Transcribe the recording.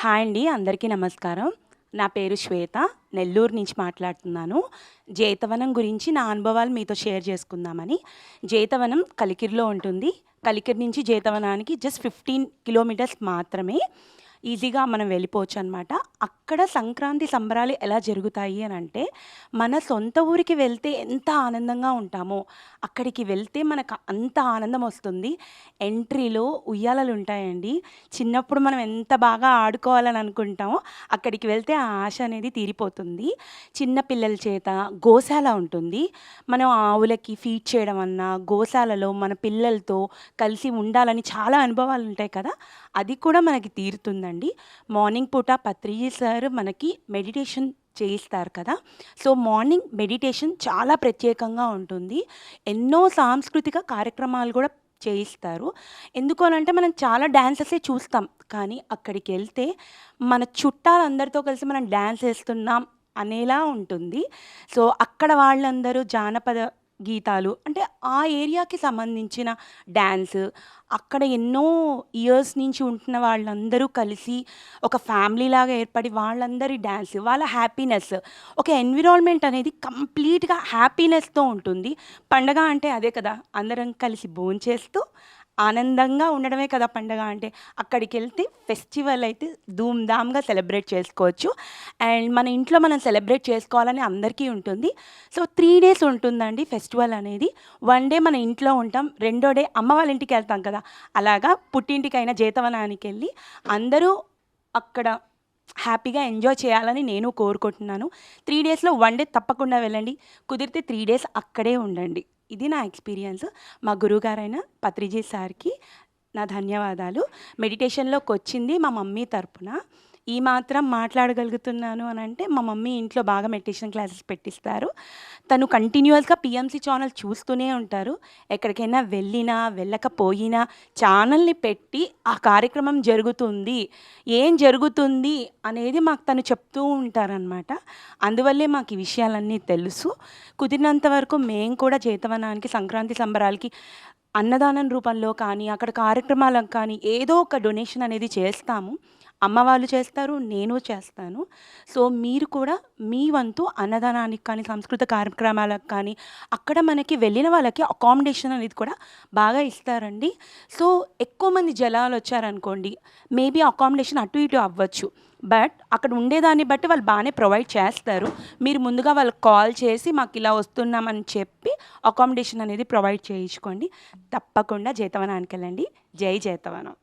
Hi అండి అందరికీ నమస్కారం. నా పేరు శ్వేత నెల్లూరు నుంచి మాట్లాడుతున్నాను. జేతవనం గురించి నా అనుభవాలు మీతో షేర్ చేసుకుందామని. జేతవనం కలికిరిలో ఉంటుంది. కలికిరి నుంచి జేతవనానికి జస్ట్ ఫిఫ్టీన్ కిలోమీటర్స్ మాత్రమే. ఈజీగా మనం వెళ్ళిపోవచ్చు అనమాట అక్కడ సంక్రాంతి సంబరాలు ఎలా జరుగుతాయి అని అంటే మన సొంత ఊరికి వెళ్తే ఎంత ఆనందంగా ఉంటామో అక్కడికి వెళ్తే మనకు అంత ఆనందం వస్తుంది. ఎంట్రీలో ఉయ్యాలలు ఉంటాయండి. చిన్నప్పుడు మనం ఎంత బాగా ఆడుకోవాలని అనుకుంటామో అక్కడికి వెళ్తే ఆ ఆశ అనేది తీరిపోతుంది. చిన్న పిల్లల చేత గోశాల ఉంటుంది. మనం ఆవులకి ఫీడ్ చేయడం అన్నా గోశాలలో మన పిల్లలతో కలిసి ఉండాలని చాలా అనుభవాలు ఉంటాయి కదా అది కూడా మనకి తీరుతుందండి. మార్నింగ్ పూట పత్రిజీ సార్ మనకి మెడిటేషన్ చేయిస్తారు కదా. సో మార్నింగ్ మెడిటేషన్ చాలా ప్రత్యేకంగా ఉంటుంది. ఎన్నో సాంస్కృతిక కార్యక్రమాలు కూడా చేయిస్తారు. ఎందుకు అని అంటే మనం చాలా డ్యాన్సెసే చూస్తాం. కానీ అక్కడికి వెళ్తే మన చుట్టాలందరితో కలిసి మనం డ్యాన్స్ వేస్తున్నాం అనేలా ఉంటుంది. సో అక్కడ వాళ్ళందరూ జానపద గీతాలు. అంటే ఆ ఏరియాకి సంబంధించిన డ్యాన్స్ అక్కడ ఎన్నో ఇయర్స్ నుంచి ఉంటున్న వాళ్ళందరూ కలిసి ఒక ఫ్యామిలీ లాగా ఏర్పడి వాళ్ళందరి డ్యాన్స్ వాళ్ళ హ్యాపీనెస్. ఒక ఎన్విరాన్మెంట్ అనేది కంప్లీట్గా హ్యాపీనెస్తో ఉంటుంది. పండగ అంటే అదే కదా అందరం కలిసి భోంచేస్తూ ఆనందంగా ఉండడమే కదా పండగ అంటే అక్కడికి వెళ్తే ఫెస్టివల్ అయితే ధూమ్ధామ్గా సెలబ్రేట్ చేసుకోవచ్చు. అండ్ మన ఇంట్లో మనం సెలబ్రేట్ చేసుకోవాలని అందరికీ ఉంటుంది. సో త్రీ డేస్ ఉంటుందండి ఫెస్టివల్ అనేది. వన్ డే మన ఇంట్లో ఉంటాం రెండో డే అమ్మ వాళ్ళ ఇంటికి వెళ్తాం కదా. అలాగా పుట్టింటికైనా జీతవనానికి వెళ్ళి అందరూ అక్కడ హ్యాపీగా ఎంజాయ్ చేయాలని నేను కోరుకుంటున్నాను. త్రీ డేస్లో వన్ డే తప్పకుండా వెళ్ళండి. కుదిరితే త్రీ డేస్ అక్కడే ఉండండి. ఇది నా ఎక్స్పీరియన్స్. మా గురువుగారైన పత్రిజీ సార్కి నా ధన్యవాదాలు. మెడిటేషన్లోకి వచ్చింది మా మమ్మీ తరపున. ఈ మాత్రం మాట్లాడగలుగుతున్నాను అని అంటే మా మమ్మీ ఇంట్లో బాగా మెడిటేషన్ క్లాసెస్ పెట్టిస్తారు. తను కంటిన్యూస్గా పిఎంసి ఛానల్ చూస్తూనే ఉంటారు. ఎక్కడికైనా వెళ్ళినా వెళ్ళకపోయినా ఛానల్ని పెట్టి ఆ కార్యక్రమం జరుగుతుంది. ఏం జరుగుతుంది అనేది మాకు తను చెప్తూ ఉంటారనమాట అందువల్లే మాకు ఈ విషయాలన్నీ తెలుసు. కుదిరినంత వరకు మేము కూడా చేతవనానికి సంక్రాంతి సంబరాలకి అన్నదానం రూపంలో కానీ అక్కడ కార్యక్రమాలకు కానీ ఏదో ఒక డొనేషన్ అనేది చేస్తాము. అమ్మ వాళ్ళు చేస్తారు నేను చేస్తాను. సో మీరు కూడా మీ వంతు అన్నదానానికి కానీ సంస్కృత కార్యక్రమాలకు కానీ అక్కడ మనకి వెళ్ళిన వాళ్ళకి అకామిడేషన్ అనేది కూడా బాగా ఇస్తారండి. సో ఎక్కువ మంది జనాలు వచ్చారనుకోండి మేబీ అకామిడేషన్ అటు ఇటు అవ్వచ్చు. బట్ అక్కడ ఉండేదాన్ని బట్టి వాళ్ళు బాగానే ప్రొవైడ్ చేస్తారు. మీరు ముందుగా వాళ్ళకి కాల్ చేసి మాకు ఇలా వస్తున్నామని చెప్పి అకామిడేషన్ అనేది ప్రొవైడ్ చేయించుకోండి. తప్పకుండా జేతవనానికి వెళ్ళండి. జై జేతవనం